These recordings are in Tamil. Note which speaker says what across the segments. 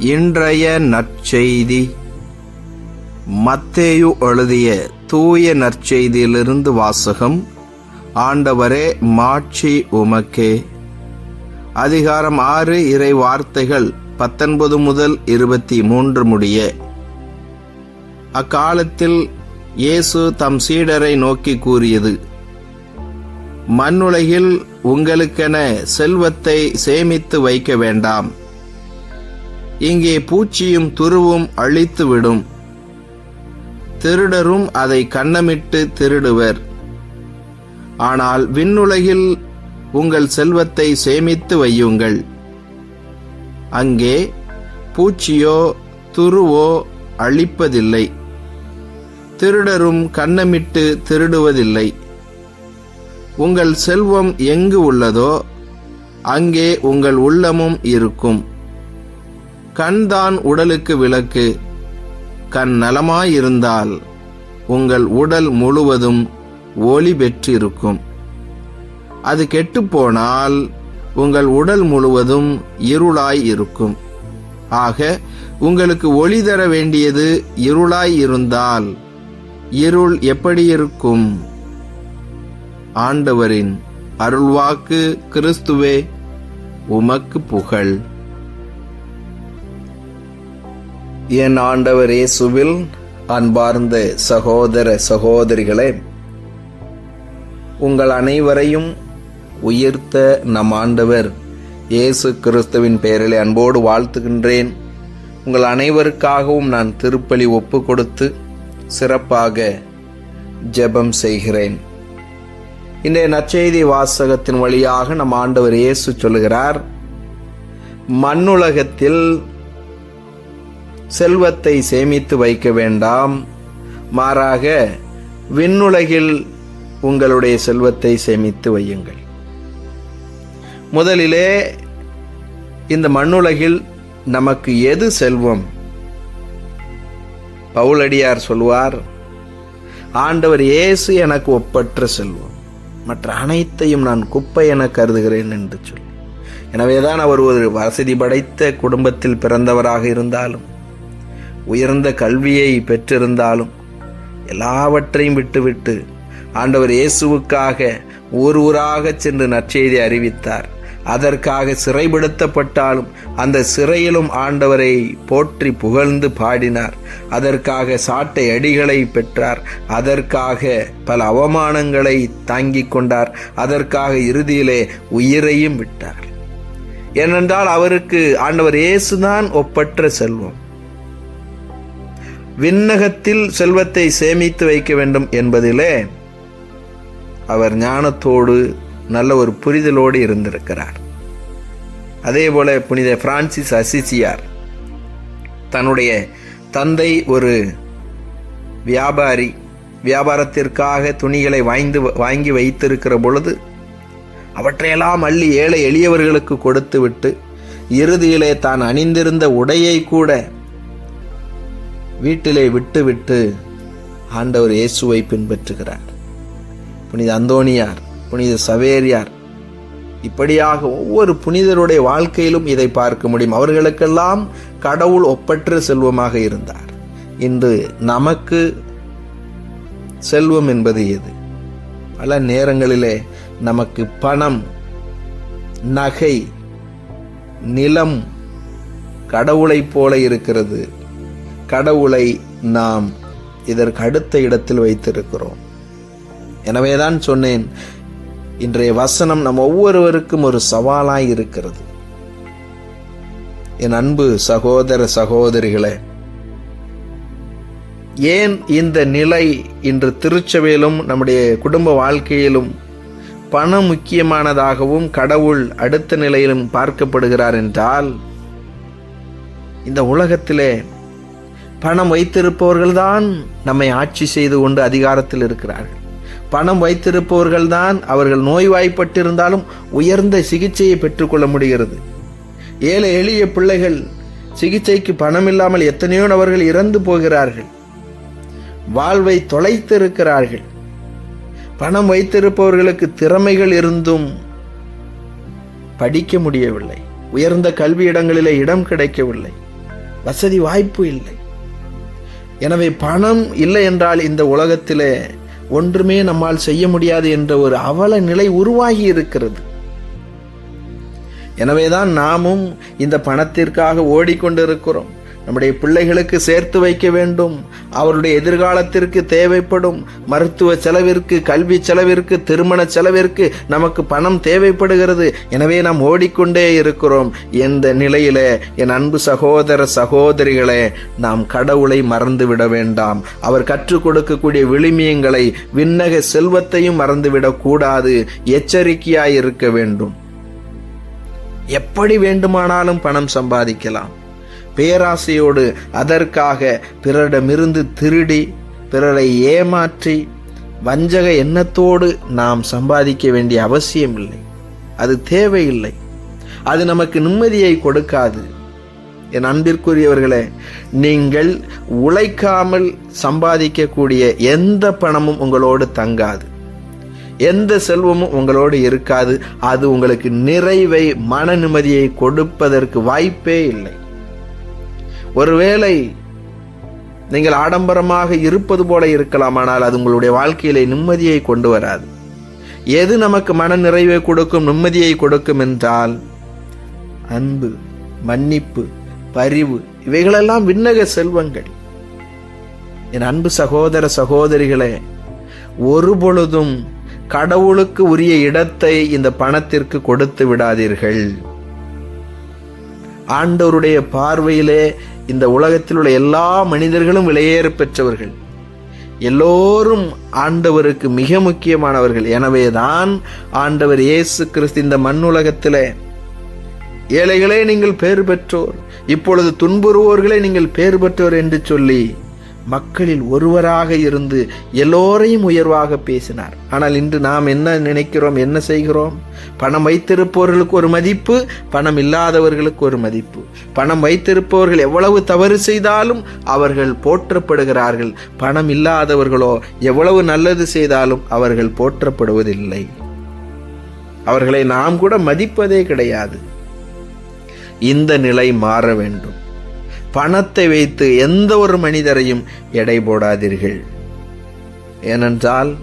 Speaker 1: இன்றைய நற்செய்தி. மத்தேயு எழுதிய தூய நற்செய்தியிலிருந்து வாசகம் ஆண்டவரே மாட்சி உமக்கே. அதிகாரம் ஆறு இறை வார்த்தைகள் பத்தொன்பது முதல் இருபத்தி மூன்று முடிய. அக்காலத்தில் இயேசு தம் சீடரை நோக்கி கூறியது மண்ணுலகில் உங்களுக்கென செல்வத்தை சேமித்து வைக்க வேண்டாம். இங்கே பூச்சியும் துருவும் அழித்துவிடும். திருடரும் அதை கண்ணமிட்டு திருடுவர். ஆனால் விண்ணுலகில் உங்கள் செல்வத்தை சேமித்து வையுங்கள். அங்கே பூச்சியோ துருவோ அழிப்பதில்லை. திருடரும் கண்ணமிட்டு திருடுவதில்லை. உங்கள் செல்வம் எங்கு உள்ளதோ அங்கே உங்கள் உள்ளமும் இருக்கும். கண்தான் உடலுக்கு விளக்கு. கண் நலமாயிருந்தால் உங்கள் உடல் முழுவதும் ஒளி பெற்றிருக்கும். அது கெட்டுப்போனால் உங்கள் உடல் முழுவதும் இருளாய் இருக்கும் ஆக உங்களுக்கு ஒளி தர வேண்டியது இருளாய் இருந்தால் இருள் எப்படி இருக்கும் ஆண்டவரின் அருள்வாக்கு கிறிஸ்துவே உமக்கு புகழ். என் ஆண்டவர் இயேசுவில் அன்பார்ந்த சகோதர சகோதரிகளே உங்கள் அனைவரையும் உயிர்த்த நம் ஆண்டவர் இயேசு கிறிஸ்துவின் பெயரில் அன்போடு வாழ்த்துகின்றேன். உங்கள் அனைவருக்காகவும் நான் திருப்பலி ஒப்பு கொடுத்து சிறப்பாக ஜெபம் செய்கிறேன். இன்றைய நற்செய்தி வாசகத்தின் வழியாக நம் ஆண்டவர் இயேசு சொல்லுகிறார் மண்ணுலகத்தில் செல்வத்தை சேமித்து வைக்க வேண்டாம். மாறாக விண்ணுலகில் உங்களுடைய செல்வத்தை சேமித்து வையுங்கள். முதலிலே இந்த மண்ணுலகில் நமக்கு எது செல்வம்? பவுலடியார் சொல்வார் ஆண்டவர் இயேசு எனக்கு ஒப்பற்ற செல்வம். மற்ற அனைத்தையும் நான் குப்பை என கருதுகிறேன் என்று சொல்லி எனவேதான் அவர் ஒரு வசதி படைத்த குடும்பத்தில் பிறந்தவராக இருந்தாலும் உயர்ந்த கல்வியை பெற்றிருந்தாலும் எல்லாவற்றையும் விட்டுவிட்டு ஆண்டவர் இயேசுவுக்காக ஊர் ஊராக சென்று நற்செய்தி அறிவித்தார். அதற்காக சிறைப்படுத்தப்பட்டாலும் அந்த சிறையிலும் ஆண்டவரை போற்றி புகழ்ந்து பாடினார். அதற்காக சாட்டை அடிகளை பெற்றார். அதற்காக பல அவமானங்களை தாங்கிக் கொண்டார். அதற்காக இறுதியிலே உயிரையும் விட்டார். ஏனென்றால் அவருக்கு ஆண்டவர் இயேசுதான் ஒப்பற்ற செல்வம். விண்ணகத்தில் செல்வத்தை சேமித்து வைக்க வேண்டும் என்பதிலே அவர் ஞானத்தோடு நல்ல ஒரு புரிதலோடு இருந்திருக்கிறார். அதே போல புனித பிரான்சிஸ் அசிசியார் தன்னுடைய தந்தை ஒரு வியாபாரி வியாபாரத்திற்காக துணிகளை வாய்ந்து வாங்கி வைத்திருக்கிற பொழுது அவற்றையெல்லாம் அள்ளி ஏழை எளியவர்களுக்கு கொடுத்துவிட்டு இறுதியிலே தான் அணிந்திருந்த உடையை கூட வீட்டிலே விட்டுவிட்டு ஆண்டவர் இயேசுவை பின்பற்றுகிறார். புனித அந்தோணியார் புனித சவேரியார் இப்படியாக ஒவ்வொரு புனிதருடைய வாழ்க்கையிலும் இதை பார்க்க முடியும். அவர்களுக்கெல்லாம் கடவுள் ஒப்பற்ற செல்வமாக இருந்தார். இன்று நமக்கு செல்வம் என்பது எது? பல நேரங்களிலே நமக்கு பணம் நகை நிலம் கடவுளைப் போல இருக்கிறது. கடவுளை நாம் இதற்கு அடுத்த இடத்தில் வைத்திருக்கிறோம். எனவேதான் சொன்னேன் இன்றைய வசனம் நம் ஒவ்வொருவருக்கும் ஒரு சவாலாய் இருக்கிறது. என் அன்பு சகோதர சகோதரிகளே ஏன் இந்த நிலை இன்று திருச்சபையிலும் நம்முடைய குடும்ப வாழ்க்கையிலும் பணம் முக்கியமானதாகவும் கடவுள் அடுத்த நிலையிலும் பார்க்கப்படுகிறார் என்றால் இந்த உலகத்திலே பணம் வைத்திருப்பவர்கள்தான் நம்மை ஆட்சி செய்து கொண்டு அதிகாரத்தில் இருக்கிறார்கள். பணம் வைத்திருப்பவர்கள்தான் அவர்கள் நோய்வாய்ப்பட்டிருந்தாலும் உயர்ந்த சிகிச்சையை பெற்றுக்கொள்ள முடிகிறது. ஏழை எளிய பிள்ளைகள் சிகிச்சைக்கு பணம் இல்லாமல் எத்தனையோ நபர்கள் இறந்து போகிறார்கள். வாழ்வை தொலைத்திருக்கிறார்கள். பணம் வைத்திருப்பவர்களுக்கு திறமைகள் இருந்தும் படிக்க முடியவில்லை. உயர்ந்த கல்வி இடங்களிலே இடம் கிடைக்கவில்லை. வசதி வாய்ப்பு இல்லை. எனவே பணம் இல்லை என்றால் இந்த உலகத்திலே ஒன்றுமே நம்மால் செய்ய முடியாது என்ற ஒரு அவல நிலை உருவாகி இருக்கிறது. எனவேதான் நாமும் இந்த பணத்திற்காக ஓடிக்கொண்டிருக்கிறோம். நம்முடைய பிள்ளைகளுக்கு சேர்த்து வைக்க வேண்டும். அவருடைய எதிர்காலத்திற்கு தேவைப்படும் மருத்துவ செலவிற்கு கல்வி செலவிற்கு திருமண செலவிற்கு நமக்கு பணம் தேவைப்படுகிறது. எனவே நாம் ஓடிக்கொண்டே இருக்கிறோம். எந்த நிலையில என் அன்பு சகோதர சகோதரிகளே நாம் கடவுளை மறந்துவிட வேண்டாம். அவர் கற்றுக் கொடுக்கக்கூடிய விளிமியங்களை விண்ணக செல்வத்தையும் மறந்துவிடக் கூடாது. எச்சரிக்கையாய் இருக்க வேண்டும். எப்படி வேண்டுமானாலும் பணம் சம்பாதிக்கலாம். பேராசையோடு அதற்காக பிறரிடமிருந்து திருடி பிறரை ஏமாற்றி வஞ்சக எண்ணத்தோடு நாம் சம்பாதிக்க வேண்டிய அவசியம் இல்லை அது தேவையில்லை. அது நமக்கு நிம்மதியை கொடுக்காது. என் அன்பிற்குரியவர்களே நீங்கள் உழைக்காமல் சம்பாதிக்கக்கூடிய எந்த பணமும் உங்களோடு தங்காது. எந்த செல்வமும் உங்களோடு இருக்காது. அது உங்களுக்கு நிறைவை மன நிம்மதியை கொடுப்பதற்கு வாய்ப்பே இல்லை. ஒருவேளை நீங்கள் ஆடம்பரமாக இருப்பது போல இருக்கலாம் ஆனால் அது உங்களுடைய வாழ்க்கையிலே நிம்மதியை கொண்டு வராது. எது நமக்கு மன நிறைவை கொடுக்கும் நிம்மதியை கொடுக்கும் என்றால் அன்பு மன்னிப்பு பரிவு இவைகளெல்லாம் விண்ணக செல்வங்கள். என் அன்பு சகோதர சகோதரிகளே ஒரு பொழுதும் கடவுளுக்கு உரிய இடத்தை இந்த பணத்திற்கு கொடுத்து விடாதீர்கள். ஆண்டவருடைய பார்வையிலே இந்த உலகத்தில் உள்ள எல்லா மனிதர்களும் விலையேற பெற்றவர்கள். எல்லோரும் ஆண்டவருக்கு மிக முக்கியமானவர்கள். எனவே தான் ஆண்டவர் இயேசு கிறிஸ்து இந்த மண்ணுலகத்திலே ஏழைகளே நீங்கள் பேறு பெற்றோர். இப்பொழுது துன்புறுவோர்களே நீங்கள் பேறு பெற்றோர் என்று சொல்லி மக்களில் ஒருவராக இருந்து எல்லோரையும் உயர்வாக பேசினார். ஆனால் இன்று நாம் என்ன நினைக்கிறோம் என்ன செய்கிறோம்? பணம் வைத்திருப்பவர்களுக்கு ஒரு மதிப்பு பணம் இல்லாதவர்களுக்கு ஒரு மதிப்பு. பணம் வைத்திருப்பவர்கள் எவ்வளவு தவறு செய்தாலும் அவர்கள் போற்றப்படுகிறார்கள். பணம் இல்லாதவர்களோ எவ்வளவு நல்லது செய்தாலும் அவர்கள் போற்றப்படுவதில்லை. அவர்களை நாம் கூட மதிப்பதே கிடையாது. இந்த நிலை மாற வேண்டும். பணத்தை வைத்து எந்த ஒரு மனிதரையும் எடை போடாதீர்கள். ஏனென்றால்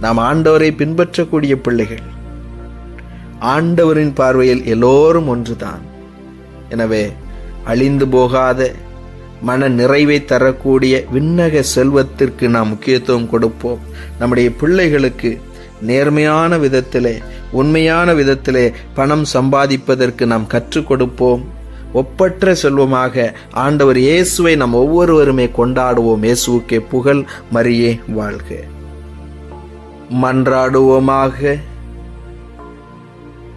Speaker 1: நாம் ஆண்டவரை பின்பற்றக்கூடிய பிள்ளைகள். ஆண்டவரின் பார்வையில் எல்லோரும் ஒன்றுதான். எனவே அழிந்து போகாத மன நிறைவை தரக்கூடிய விண்ணக செல்வத்திற்கு நாம் முக்கியத்துவம் கொடுப்போம். நம்முடைய பிள்ளைகளுக்கு நேர்மையான விதத்திலே உண்மையான விதத்திலே பணம் சம்பாதிப்பதற்கு நாம் கற்றுக் கொடுப்போம். ஒப்பற்ற செல்வமாக ஆண்டவர் இயேசுவை நாம் ஒவ்வொருவருமே கொண்டாடுவோம். இயேசுவுக்கே புகழ் மரியே வாழ்க. மன்றாடுவோமாக.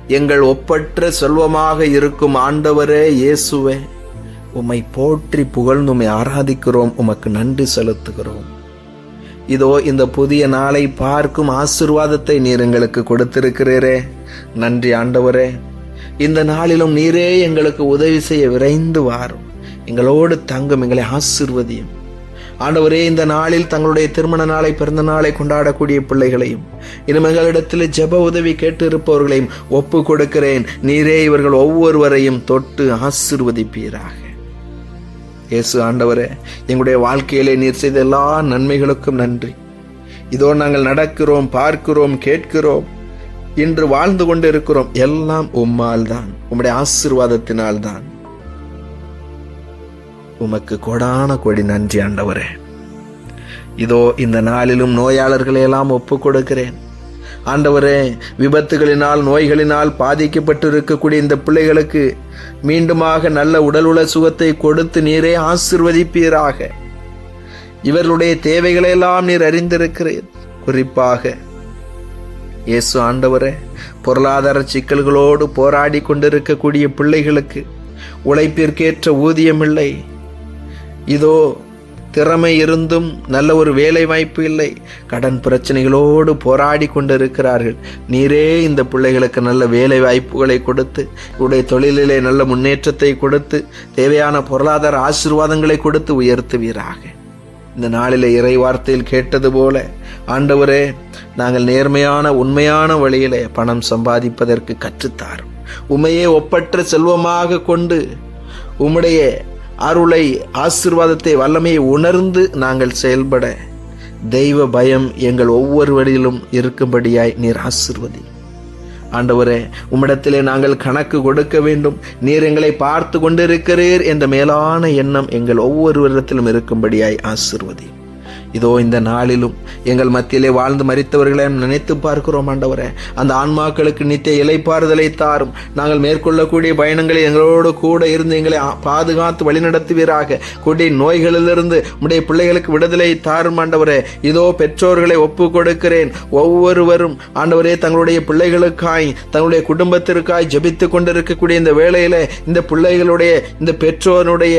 Speaker 1: எங்கள் ஒப்பற்ற செல்வமாக இருக்கும் ஆண்டவரே இயேசுவே உம்மை போற்றி புகழ்ந்து உம்மை ஆராதிக்கிறோம் உமக்கு நன்றி செலுத்துகிறோம். இதோ இந்த புதிய நாளை பார்க்கும் ஆசிர்வாதத்தை நீர் எங்களுக்கு கொடுத்திருக்கிறீரே. நன்றி ஆண்டவரே. இந்த நாளிலும் நீரே எங்களுக்கு உதவி செய்ய விரைந்து வாரும். எங்களோடு தங்கும் எங்களை ஆசிர்வதியும். ஆண்டவரே இந்த நாளில் தங்களுடைய திருமண நாளை பிறந்த நாளை கொண்டாடக்கூடிய பிள்ளைகளையும் இன்னும் எங்களிடத்தில் ஜெப உதவி கேட்டு இருப்பவர்களையும் ஒப்பு கொடுக்கிறேன். நீரே இவர்கள் ஒவ்வொருவரையும் தொட்டு ஆசிர்வதிப்பீராக. இயேசு ஆண்டவரே எங்களுடைய வாழ்க்கையிலே நீர் செய்த எல்லா நன்மைகளுக்கும் நன்றி. இதோ நாங்கள் நடக்கிறோம் பார்க்கிறோம் கேட்கிறோம். இன்று வாழ்ந்து கொண்டு இருக்கிறோம் எல்லாம் உம்மால் தான் உம்முடைய ஆசிர்வாதத்தினால் தான் உமக்கு கொடான கொடி நன்றி ஆண்டவரே. இதோ இந்த நாளிலும் நோயாளர்களை எல்லாம் ஒப்பு கொடுக்கிறேன் ஆண்டவரே விபத்துகளினால் நோய்களினால் பாதிக்கப்பட்டு இருக்கக்கூடிய இந்த பிள்ளைகளுக்கு மீண்டுமாக நல்ல உடலுள்ள சுகத்தை கொடுத்து நீரே ஆசிர்வதிப்பீராக. இவர்களுடைய தேவைகளெல்லாம் நீர் அறிந்திருக்கிறீர். குறிப்பாக இயேசு ஆண்டவரே பொருளாதார சிக்கல்களோடு போராடி கொண்டிருக்கக்கூடிய பிள்ளைகளுக்கு உழைப்பிற்கேற்ற ஊதியம் இல்லை இதோ திறமை இருந்தும் நல்ல ஒரு வேலை வாய்ப்பு இல்லை. கடன் பிரச்சனைகளோடு போராடி கொண்டிருக்கிறார்கள். நீரே இந்த பிள்ளைகளுக்கு நல்ல வேலை வாய்ப்புகளை கொடுத்து உடைய தொழிலிலே நல்ல முன்னேற்றத்தை கொடுத்து தேவையான பொருளாதார ஆசீர்வாதங்களை கொடுத்து உயர்த்துவீராக. இந்த நாளிலே இறை வார்த்தையில் கேட்டது போல ஆண்டவரே நாங்கள் நேர்மையான உண்மையான வழியிலே பணம் சம்பாதிப்பதற்கு கற்றுத்தாரும். உமையே ஒப்பற்ற செல்வமாக கொண்டு உம்முடைய அருளை ஆசீர்வாதத்தை வல்லமையை உணர்ந்து நாங்கள் செயல்பட தெய்வ பயம் எங்கள் ஒவ்வொருவரிலும் இருக்கும்படியாய் நீர் ஆசிர்வதி. ஆண்டவரே உம்மிடத்திலே நாங்கள் கணக்கு கொடுக்க வேண்டும். நீர் எங்களை பார்த்து கொண்டிருக்கிறீர் என்ற மேலான எண்ணம் எங்கள் ஒவ்வொருவரிடத்திலும் இருக்கும்படியாய் ஆசிர்வதி இதோ இந்த நாளிலும் எங்கள் மத்தியிலே வாழ்ந்து மறித்தவர்களை நினைத்து பார்க்கிறோம் ஆண்டவரே. அந்த ஆன்மாக்களுக்கு நித்திய இலைப்பாறுதலை தாரும். நாங்கள் மேற்கொள்ளக்கூடிய பயணங்களை எங்களோடு கூட இருந்து எங்களை பாதுகாத்து வழிநடத்துவீராக. கொடிய நோய்களிலிருந்து உடைய பிள்ளைகளுக்கு விடுதலை தாரும் ஆண்டவரே. இதோ பெற்றோர்களை ஒப்பு கொடுக்கிறேன் ஒவ்வொருவரும் ஆண்டவரே தங்களுடைய பிள்ளைகளுக்காய் தங்களுடைய குடும்பத்திற்காய் ஜபித்து கொண்டிருக்கக்கூடிய இந்த வேளையில இந்த பிள்ளைகளுடைய இந்த பெற்றோருடைய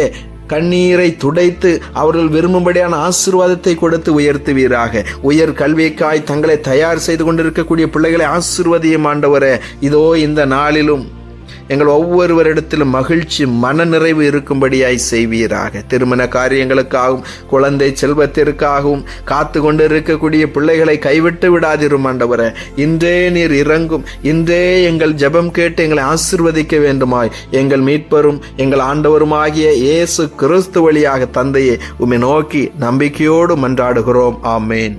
Speaker 1: கண்ணீரை துடைத்து அவர்கள் விரும்பும்படியான ஆசீர்வாதத்தை கொடுத்து உயர்த்துவீராக. உயர் கல்விக்காய் தங்களை தயார் செய்து கொண்டிருக்கக்கூடிய பிள்ளைகளை ஆசீர்வதியும் ஆண்டவரே. இதோ இந்த நாளிலும் எங்கள் ஒவ்வொருவரிடத்திலும் மகிழ்ச்சி மனநிறைவு இருக்கும்படியாய் செய்வீராக. திருமண காரியங்களுக்காகவும் குழந்தை செல்வத்திற்காகவும் காத்து கொண்டு இருக்கக்கூடிய பிள்ளைகளை கைவிட்டு விடாதிரும் ஆண்டவரே. இன்றே நீர் இறங்கும். இன்றே எங்கள் ஜெபம் கேட்டு எங்களை ஆசிர்வதிக்க வேண்டுமாய். எங்கள் மீட்பரும் எங்கள் ஆண்டவருமாகிய இயேசு கிறிஸ்து வழியாக தந்தையை உம்மை நோக்கி நம்பிக்கையோடு மன்றாடுகிறோம். ஆமேன்.